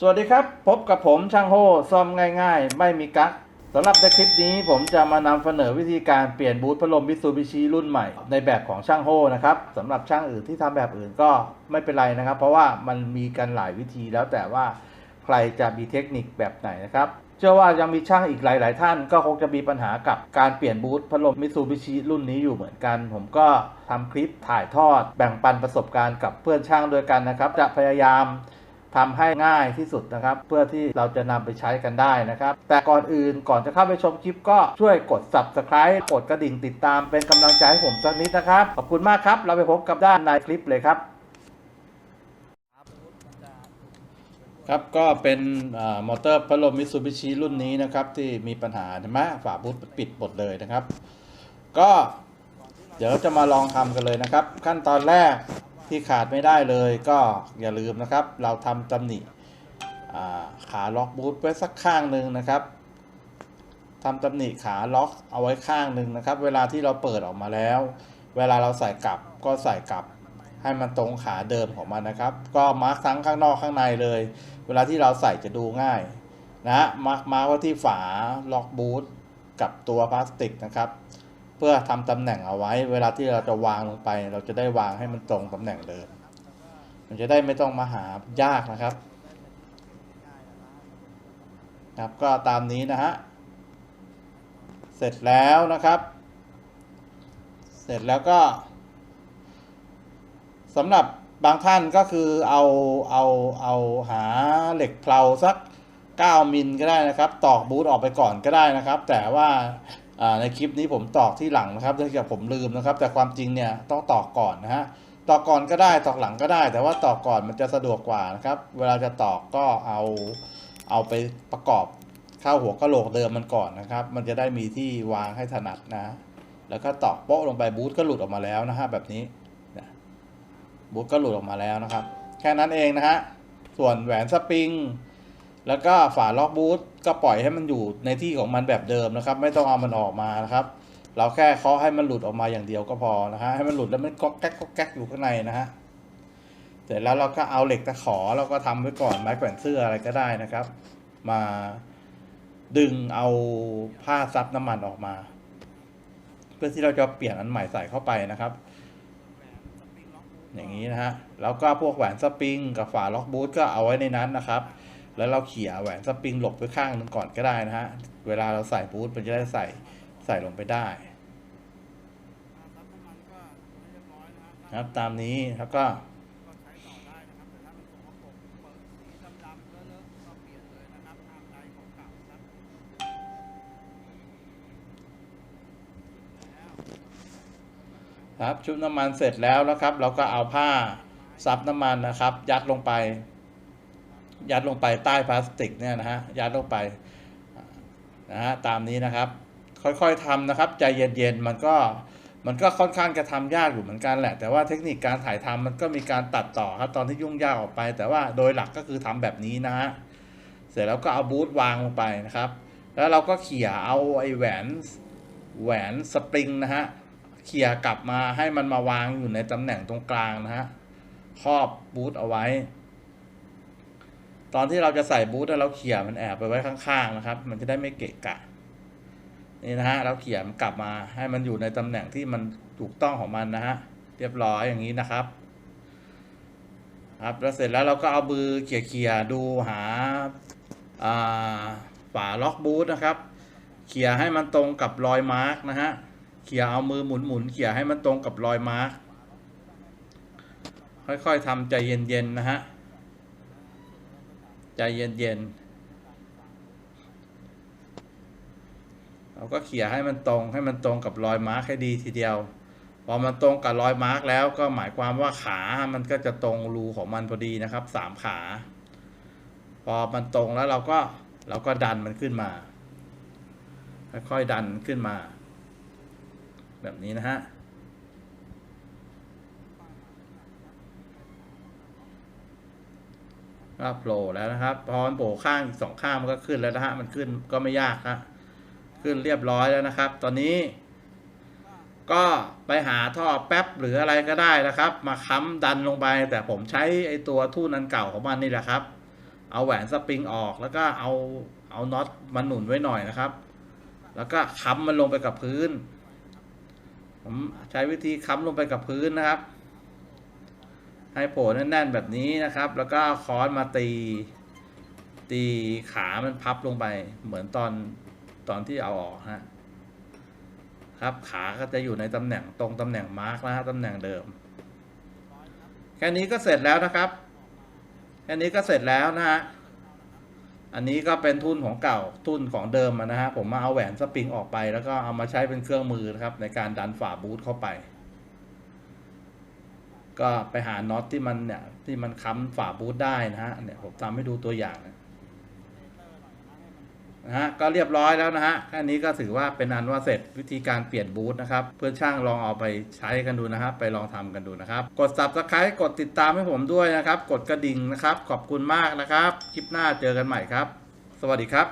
สวัสดีครับ พบกับผมช่างโฮซ่อมง่ายๆ ไม่มีกั๊กสำหรับในคลิปนี้ผมจะมานำเสนอวิธีการเปลี่ยนบูทพัดลมมิ t ซูบิชิรุ่นใหม่ในแบบของช่างโฮนะครับสำหรับช่างอื่นที่ทำแบบอื่นก็ไม่เป็นไรนะครับ เพราะว่ามันมีกันหลายวิธีแล้วแต่ว่าใครจะมีเทคนิคแบบไหนนะครับเชื่อว่ายังมีช่างอีกหลาย ๆ ท่านก็คงจะมีปัญหากับการเปลี่ยนบูทพัดลมมิ t ซูบิชิรุ่นนี้อยู่เหมือนกัน ผมก็ทำคลิปถ่ายทอด แบ่งปันประสบการณ์กับเพื่อนช่างด้วยกันนะครับ จะพยายาม ทำให้ง่ายที่สุดนะครับ เพื่อที่เราจะนำไปใช้กันได้นะครับ แต่ก่อนอื่นก่อนจะเข้าไปชมคลิปก็ช่วยกด subscribe กดกระดิ่งติดตามเป็นกำลังใจให้ผมสักนิดนะครับ ขอบคุณมากครับ เราไปพบกับด้านในคลิปเลยครับ ครับก็เป็นอมอเตอร์พัดลมมิ t ซูบิชิรุ่นนี้นะครับ ที่มีปัญหาใช่ไหมฝาบูทปิดหมดเลยนะครับ ก็เดี๋ยวจะมาลองทำกันเลยนะครับ ขั้นตอนแรก ที่ขาดไม่ได้เลยก็อย่าลืมนะครับ เราทำตำหนิขาล็อกบูทไว้สักข้างหนึ่งนะครับทำตำหนิขาล็อกเอาไว้ข้างหนึ่งนะครับ เวลาที่เราเปิดออกมาแล้ว เวลาเราใส่กลับก็ใส่กลับให้มันตรงขาเดิมของมันนะครับ ก็มาร์คทั้งข้างนอกข้างในเลย เวลาที่เราใส่จะดูง่ายนะฮะมาร์คมาร์คไว้ที่ฝาล็อกบูทกับตัวพลาสติกนะครับ เพื่อทำตำแหน่งเอาไว้ เวลาที่เราจะวางลงไป เราจะได้วางให้มันตรงตำแหน่งเดิม มันจะได้ไม่ต้องมาหายากนะครับ ครับก็ตามนี้นะฮะ เสร็จแล้วนะครับ เสร็จแล้วก็สำหรับบางท่านก็คือเอาเอาเอาหาเหล็กเพลาสัก 9 มิลก็ได้นะครับ ตอกบูทออกไปก่อนก็ได้นะครับ แต่ว่า ในคลิปนี้ผมตอกที่หลังนะครับเนื่องจากผมลืมนะครับ แต่ความจริงเนี่ยต้องตอกก่อนนะฮะตอกก่อนก็ได้ตอกหลังก็ได้ แต่ว่าตอกก่อนมันจะสะดวกกว่านะครับ เวลาจะตอกก็เอาเอาไปประกอบเข้าหัวกะโหลกเดิมมันก่อนนะครับ มันจะได้มีที่วางให้ถนัดนะ แล้วก็ตอกโป๊ะลงไปบูทก็หลุดออกมาแล้วนะฮะแบบนี้บูทก็หลุดออกมาแล้วนะครับ แค่นั้นเองนะฮะส่วนแหวนสปริง แล้วก็ฝาล็อกบูทก็ปล่อยให้มันอยู่ในที่ของมันแบบเดิมนะครับ ไม่ต้องเอามันออกมานะครับ เราแค่เคาะให้มันหลุดออกมาอย่างเดียวก็พอนะฮะให้มันหลุดแล้วมันก็แก๊กก็แก๊กอยู่ข้างในนะฮะเสร็จแล้วเราก็เอาเหล็กตะขอเราก็ทำไว้ก่อนไม้แขวนเสื้ออะไรก็ได้นะครับ มาดึงเอาผ้าซับน้ำมันออกมา เพื่อที่เราจะเปลี่ยนอันใหม่ใส่เข้าไปนะครับ อย่างนี้นะฮะแล้วก็พวกแหวนสปริงกับฝาล็อกบูทก็เอาไว้ในนั้นนะครับ แล้วเราเขี่ยแหวนสปริงหลบไว้ข้างหนึงก่อนก็ได้นะฮะ เวลาเราใส่บูทมันจะได้ใส่ใส่ลงไปได้นะครับตามนี้แล้วก็ครับชุบน้ำมันเสร็จแล้วนะครับ เราก็เอาผ้าซับน้ำมันนะครับ ยัดลงไป ยัดลงไปใต้พลาสติกเนี่ยนะฮะยัดลงไปนะฮะตามนี้นะครับ ค่อยๆทำนะครับใจเย็นๆมันก็มันก็ค่อนข้างจะทำยากอยู่เหมือนกันแหละ แต่ว่าเทคนิคการถ่ายทำมันก็มีการตัดต่อครับตอนที่ยุ่งยากออกไป แต่ว่าโดยหลักก็คือทำแบบนี้นะฮะเสร็จแล้วก็เอาบูทวางลงไปนะครับ แล้วเราก็เขี่ยเอาไอ้แหวนแหวนสปริงนะฮะเขี่ยกลับมาให้มันมาวางอยู่ในตำแหน่งตรงกลางนะฮะครอบบูทเอาไว้ ตอนที่เราจะใส่บูทเราเขี่ยมันแอบไปไว้ข้างๆนะครับ มันจะได้ไม่เกะกะนี่นะฮะเราเขี่ยมันกลับมาให้มันอยู่ในตำแหน่งที่มันถูกต้องของมันนะฮะเรียบร้อยอย่างนี้นะครับ ครับแล้วเสร็จแล้วเราก็เอามือเขี่ยๆดูหาฝาล็อกบูทนะครับเขี่ยให้มันตรงกับรอยมาร์กนะฮะเขี่ยเอามือหมุนๆเขี่ยให้มันตรงกับรอยมาร์กค่อยๆทำใจเย็นๆนะฮะ ใจเย็นๆเราก็เขี่ยให้มันตรงให้มันตรงกับรอยมาร์กให้ดีทีเดียว พอมันตรงกับรอยมาร์กแล้วก็หมายความว่าขามันก็จะตรงรูของมันพอดีนะครับสามขา พอมันตรงแล้วเราก็เราก็ดันมันขึ้นมาค่อยๆดันขึ้นมา แบบนี้นะฮะ ก็โผล่แล้วนะครับ พอมันโผล่ข้างอีกสองข้างมันก็ขึ้นแล้วนะฮะ มันขึ้นก็ไม่ยากฮะ ขึ้นเรียบร้อยแล้วนะครับ ตอนนี้ ก็ไปหาท่อแป๊บหรืออะไรก็ได้นะครับ มาค้ำดันลงไป แต่ผมใช้ไอตัวทุ่นอันเก่าของมันนี่แหละครับ เอาแหวนสปริงออกแล้วก็เอาเอาน็อตมาหนุนไว้หน่อยนะครับ แล้วก็ค้ำมันลงไปกับพื้น ผมใช้วิธีค้ำลงไปกับพื้นนะครับ ให้โผล่แน่นๆแบบนี้นะครับ แล้วก็ค้อนมาตี ตีขามันพับลงไป เหมือนตอนตอนที่เอาออกฮะครับขาก็จะอยู่ในตำแหน่งตรงตำแหน่งมาร์กนะฮะตำแหน่งเดิม แค่นี้ก็เสร็จแล้วนะครับ แค่นี้ก็เสร็จแล้วนะฮะอันนี้ก็เป็นทุนของเก่าทุนของเดิมนะฮะผมมาเอาแหวนสปริงออกไป แล้วก็เอามาใช้เป็นเครื่องมือนะครับในการดันฝาบูทเข้าไป ก็ไปหาน็อตที่มันเนี่ยที่มันค้ำฝาบูทได้นะฮะเนี่ยผมทำให้ดูตัวอย่างนะนะฮะก็เรียบร้อยแล้วนะฮะแค่นี้ก็ถือว่าเป็นอันว่าเสร็จวิธีการเปลี่ยนบูทนะครับ เพื่อนช่างลองเอาไปใช้กันดูนะครับ ไปลองทำกันดูนะครับ กด subscribe กดติดตามให้ผมด้วยนะครับ กดกระดิ่งนะครับ ขอบคุณมากนะครับ คลิปหน้าเจอกันใหม่ครับ สวัสดีครับ